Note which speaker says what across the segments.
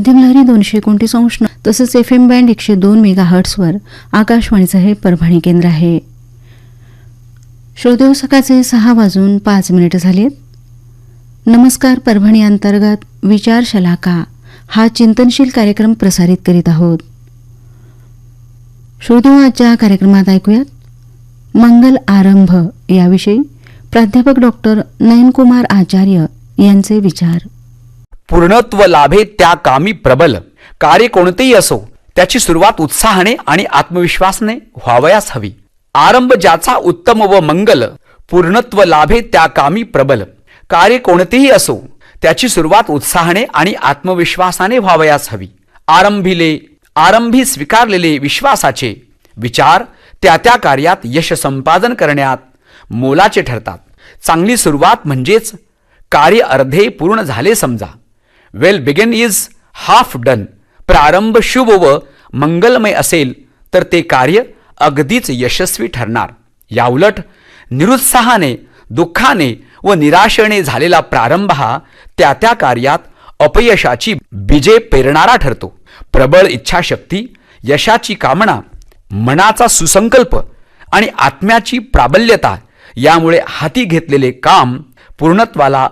Speaker 1: मध्यम लहरी दोनशे एकोणतीस अंश तसंच एफ एम बँड एकशे दोन मेगा हर्ट्सवर आकाशवाणीचं हे परभणी केंद्र आहे. श्रोदेव हो, सकाळचे सहा वाजून पाच मिनिटं झालीत. नमस्कार परभणी अंतर्गत विचार शलाका. हा चिंतनशील कार्यक्रम प्रसारित करीत आहोत. श्रोदेव हो, आजच्या कार्यक्रमात ऐकूयात. मंगल आरंभ याविषयी प्राध्यापक डॉक्टर नयनकुमार आचार्य यांचे विचार.
Speaker 2: पूर्णत्व लाभे त्या कामी प्रबल. कार्य कोणतेही असो त्याची सुरुवात उत्साहाने आणि आत्मविश्वासाने व्हावयास हवी. आरंभ ज्याचा उत्तम व मंगल पूर्णत्व लाभे त्या कामी प्रबल. कार्य कोणतेही असो त्याची सुरुवात उत्साहाने आणि आत्मविश्वासाने व्हावयास हवी. आरंभिले आरंभी स्वीकारलेले विश्वासाचे विचार त्या त्या कार्यात यश संपादन करण्यात मोलाचे ठरतात. चांगली सुरुवात म्हणजेच कार्य अर्धे पूर्ण झाले समजा. Well begun is half done प्रारंभ शुभ व मंगलमय असेल तर ते कार्य अगदीच यशस्वी ठरणार. याउलट निरुत्साहाने दुःखाने व निराशेने झालेला प्रारंभ हा त्या त्या कार्यात अपयशाची बीजे पेरणारा ठरतो. प्रबळ इच्छाशक्ती यशाची कामना मनाचा सुसंकल्प आणि आत्म्याची प्राबल्यता यामुळे हाती घेतलेले काम पूर्णत्वाला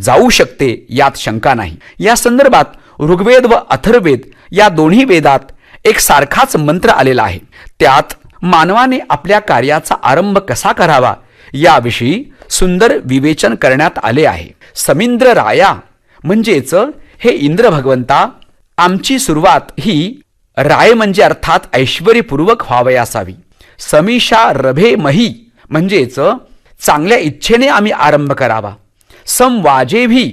Speaker 2: जाऊ शकते यात शंका नाही. या संदर्भात ऋग्वेद व अथर्वेद या दोन्ही वेदात एक सारखाच मंत्र आलेला आहे. त्यात मानवाने आपल्या कार्याचा आरंभ कसा करावा याविषयी सुंदर विवेचन करण्यात आले आहे. समिंद्र राया म्हणजेच हे इंद्र भगवंता आमची सुरुवात ही राय म्हणजे अर्थात ऐश्वर्यपूर्वक व्हावे असावी. समीशा रभे मही म्हणजेच चांगल्या इच्छेने आम्ही आरंभ करावा. संवाजेभी.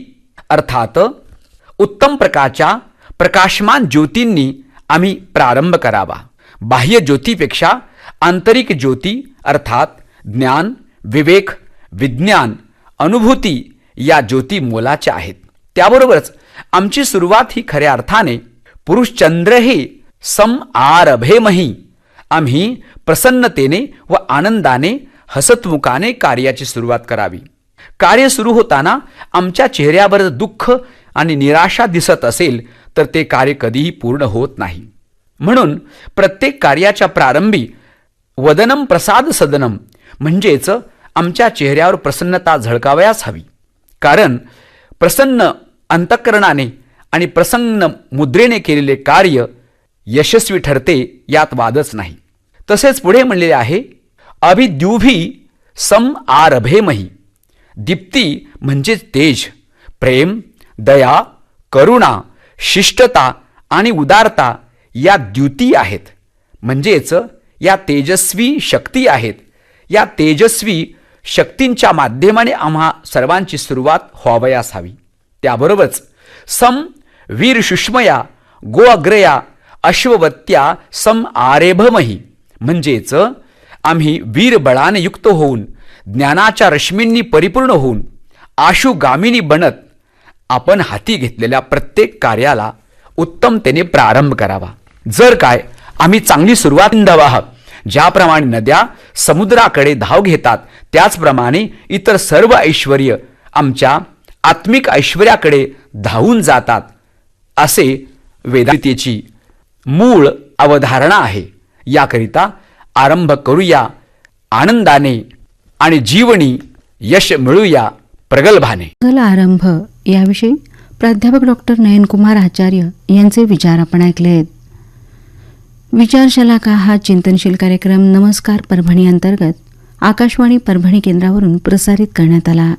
Speaker 2: अर्थात उत्तम प्रकारच्या प्रकाशमान ज्योतींनी आम्ही प्रारंभ करावा. बाह्य ज्योतीपेक्षा आंतरिक ज्योती अर्थात ज्ञान विवेक विज्ञान अनुभूती या ज्योती मोलाच्या आहेत. त्याबरोबरच आमची सुरुवात ही खऱ्या अर्थाने पुरुषचंद्र हे सम आरभेमही आम्ही प्रसन्नतेने व आनंदाने हसतमुखाने कार्याची सुरुवात करावी. कार्य सुरू होताना आमच्या चेहऱ्यावर दुःख आणि निराशा दिसत असेल तर ते कार्य कधीही पूर्ण होत नाही. म्हणून प्रत्येक कार्याच्या प्रारंभी वदनम प्रसाद सदनम म्हणजेच आमच्या चेहऱ्यावर प्रसन्नता झळकावयास हवी. कारण प्रसन्न अंतःकरणाने आणि प्रसन्न मुद्रेने केलेले कार्य यशस्वी ठरते यात वादच नाही. तसेच पुढे म्हणलेले आहे अभिद्युभी सम आरभेमही. दीप्ती म्हणजेच तेज. प्रेम दया करुणा शिष्टता आणि उदारता या द्युती आहेत. म्हणजेच या तेजस्वी शक्ती आहेत. या तेजस्वी शक्तींच्या माध्यमाने आम्हा सर्वांची सुरुवात व्हावयास हवी. त्याबरोबरच सम वीर सुष्मया गो अग्रया अश्ववत्या सम आरेभमही. म्हणजेच आम्ही वीरबळाने युक्त होऊन ज्ञानाच्या रश्मींनी परिपूर्ण होऊन आशुगामिनी बनत आपण हाती घेतलेल्या प्रत्येक कार्याला उत्तमतेने प्रारंभ करावा. जर काय आम्ही चांगली सुरुवात आहात ज्याप्रमाणे नद्या समुद्राकडे धाव घेतात त्याचप्रमाणे इतर सर्व ऐश्वर आमच्या आत्मिक ऐश्वर्याकडे धावून जातात असे वेदांतीची मूळ अवधारणा आहे. याकरिता आरंभ करूया आनंदाने आणि जीवनी यश मिळूया प्रगल्भाने.
Speaker 1: प्रगल आरंभ. याविषयी प्राध्यापक डॉक्टर नयनकुमार आचार्य यांचे विचार आपण ऐकलेत आहेत. विचारशलाका हा चिंतनशील कार्यक्रम नमस्कार परभणी अंतर्गत आकाशवाणी परभणी केंद्रावरून प्रसारित करण्यात आला.